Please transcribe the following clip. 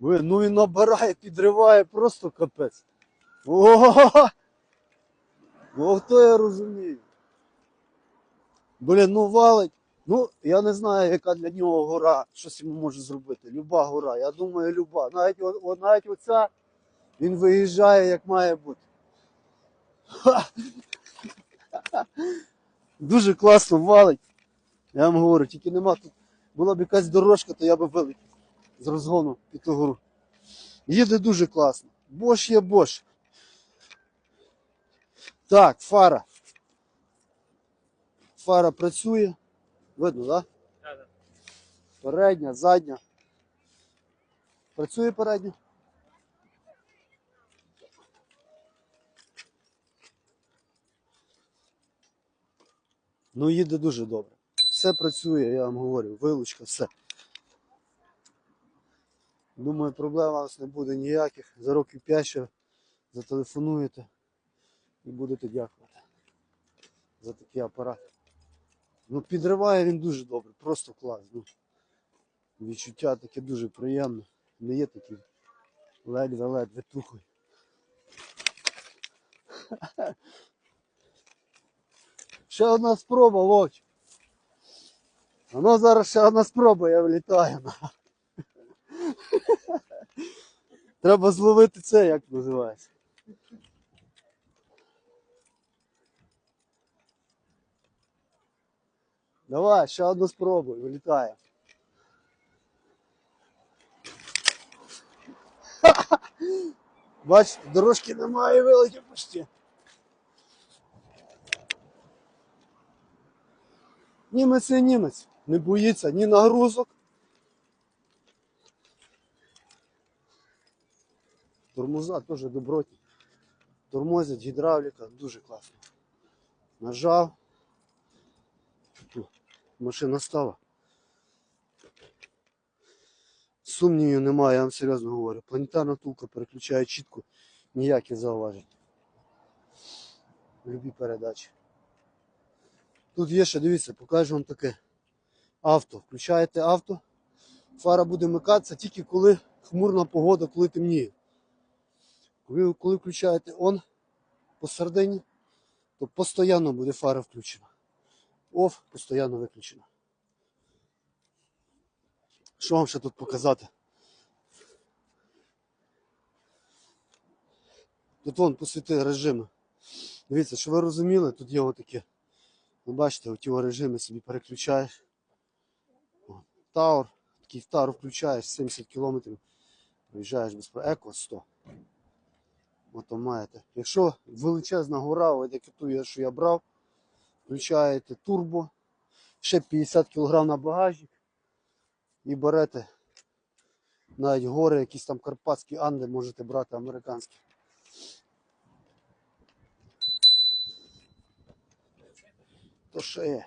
Ну він набирає, підриває, просто капець. Ого! Ох, то я розумію. Блін, ну валить. Ну, я не знаю, яка для нього гора, щось йому може зробити. Люба гора. Я думаю, люба. Навіть, о- навіть оця він виїжджає, як має бути. Дуже класно валить. Я вам говорю, тільки нема тут. Була б якась дорожка, то я би вилетів з розгону під гору. Їде дуже класно. Бош є бош. Так, фара. Фара працює. Видно, так? Да, да. Передня, задня. Працює передня. Ну, їде дуже добре. Все працює, я вам говорю, вилучка, все. Думаю, проблем у вас не буде ніяких. За років 5 ще зателефонуєте і будете дякувати за такий апарат. Ну, підриває він дуже добре, просто клас. Ну, відчуття таке дуже приємне. Не є такий ледве-ледве тухлий. Ще одна спроба, Вовч. Воно зараз ще одна спроба, я влітаю. Треба зловити це, як називається. Давай, ще одну спробуй, вилітає. Бачите, дорожки немає, вилетів почти. Німець і німець. Не боїться ні нагрузок. Тормоза теж добротні. Тормозять, гідравліка, дуже класно. Нажав. Машина стала. Сумнівів немає, я вам серйозно говорю. Планетарна тулка переключає чітко, ніяких зауважень. Любі передачі. Тут є ще, дивіться, покажу вам таке авто. Включаєте авто, фара буде вмикатися тільки коли хмурна погода, коли темніє. Коли, коли включаєте он посередині, то постійно буде фара включена. Оф, постійно виключена. Що вам ще тут показати? Тут вон посвіти режими. Дивіться, що ви розуміли, тут є отаке. Ви бачите, оті о режими собі переключаєш. Таур, такий таур включаєш 70 км, проїжджаєш без еко 100. Ото маєте. Якщо величезна гора, от як ту, що я брав, включаєте турбо, ще 50 кг на багажник і берете навіть гори, якісь там карпатські анди можете брати американські. То ще є.